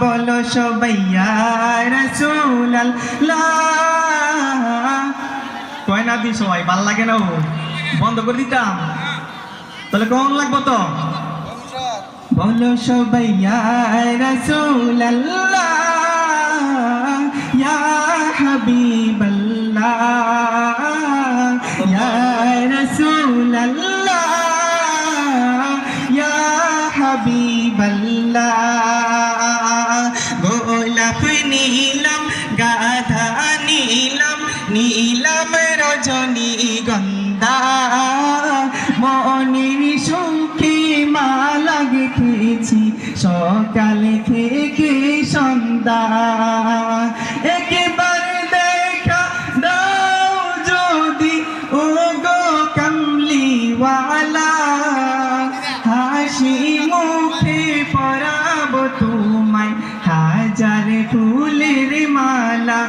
বলো সবাইয়া রসুল কয় না দি সবাই ভালো লাগে না ও। বন্ধ করে দিতাম। তাহলে কেমন লাগবো তো? বলো সবাইয়া রসুল ইয়া হাবিবাল্লাহ। ইয়া রসুল ইয়া হাবিবাল্লাহ। নীলম গাধা নীলম নীলম রজনী গন্ধা। মনির সুখে মা লাগেছি সকালে থেকে সন্ধ্যা। হাজার ফুলের মালা।